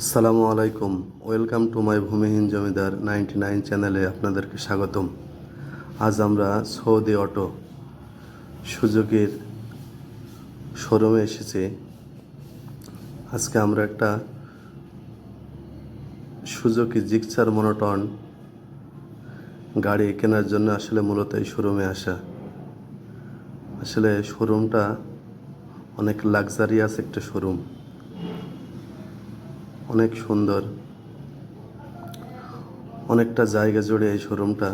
আসসালামু আলাইকুম। Welcome to my ভূমিহীন জমিদার নাইনটি নাইন চ্যানেলে আপনাদেরকে স্বাগতম। আজ আমরা সৌদি অটো সুযোগের শোরুমে এসেছি। আজকে আমরা একটা সুজুকি জিক্সার মনোটন গাড়ি কেনার জন্য আসলে মূলত এই শোরুমে আসা। আসলে শোরুমটা অনেক লাক্সারিয়াস একটা শোরুম। অনেক সুন্দর। অনেকটা জায়গা জুড়ে এই শোরুমটা।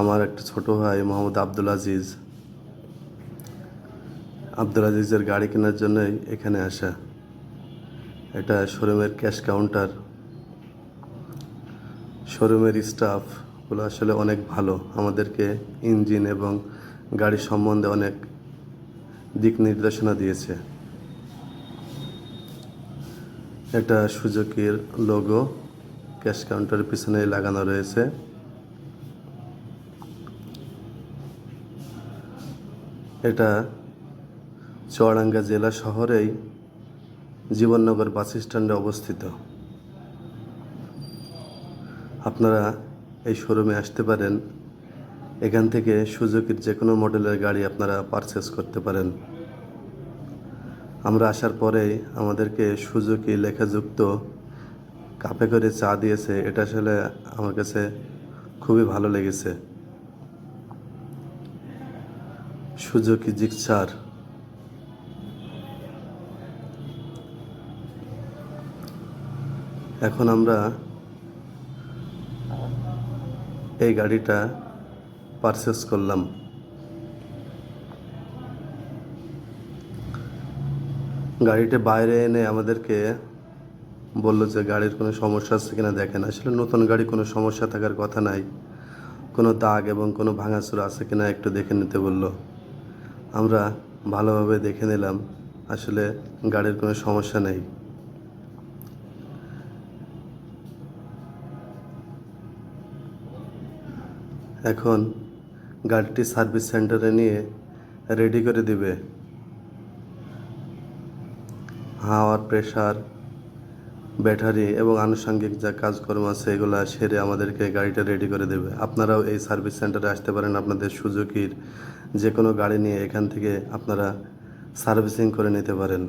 আমার একটা ছোট ভাই মোহাম্মদ আব্দুল আজিজ। আব্দুল আজিজের গাড়ি কেনার জন্যই এখানে আসা। এটা শোরুমের ক্যাশ কাউন্টার। শোরুমের স্টাফগুলো আসলে অনেক ভালো। আমাদেরকে ইঞ্জিন এবং গাড়ি সম্বন্ধে অনেক দিক নির্দেশনা দিয়েছে। এটা সুজুকির লোগো ক্যাশ কাউন্টারের পিছনে লাগানো রয়েছে। এটা চুয়াডাঙ্গা জেলা শহরেই জীবননগর বাস স্ট্যান্ডে অবস্থিত। আপনারা এই শোরুমে আসতে পারেন। এখান থেকে সুজুকির যে কোনো মডেলের গাড়ি আপনারা পারচেস করতে পারেন। আমরা আসার পরেই আমাদেরকে সুজুকি লেখাযুক্ত কাপে করে চা দিয়েছে। এটা আসলে আমার কাছে খুবই ভালো লেগেছে। সুজুকি জিক্সার এখন আমরা এই গাড়িটা পারচেস করলাম। গাড়িটা বাইরে এনে আমাদেরকে বলল যে গাড়ির কোনো সমস্যা আছে কিনা দেখেন। আসলে নতুন গাড়ি কোনো সমস্যা থাকার কথা নাই। কোনো দাগ এবং কোনো ভাঙাচুর আছে কিনা একটু দেখে নিতে বলল। আমরা ভালোভাবে দেখে নিলাম, আসলে গাড়ির কোনো সমস্যা নেই। এখন গাড়িটি সার্ভিস সেন্টারে নিয়ে রেডি করে দিবে। হাওয়ার প্রেশার ব্যাটারি এবং আনুষঙ্গিক যা কাজকর্ম আছে এগুলো সেরে আমাদেরকে গাড়িটা রেডি করে দেবে। আপনারাও এই সার্ভিস সেন্টারে আসতে পারেন আপনাদের সুজুকির যে কোনো গাড়ি নিয়ে এখান থেকে আপনারা সার্ভিসিং করে নিতে পারেন।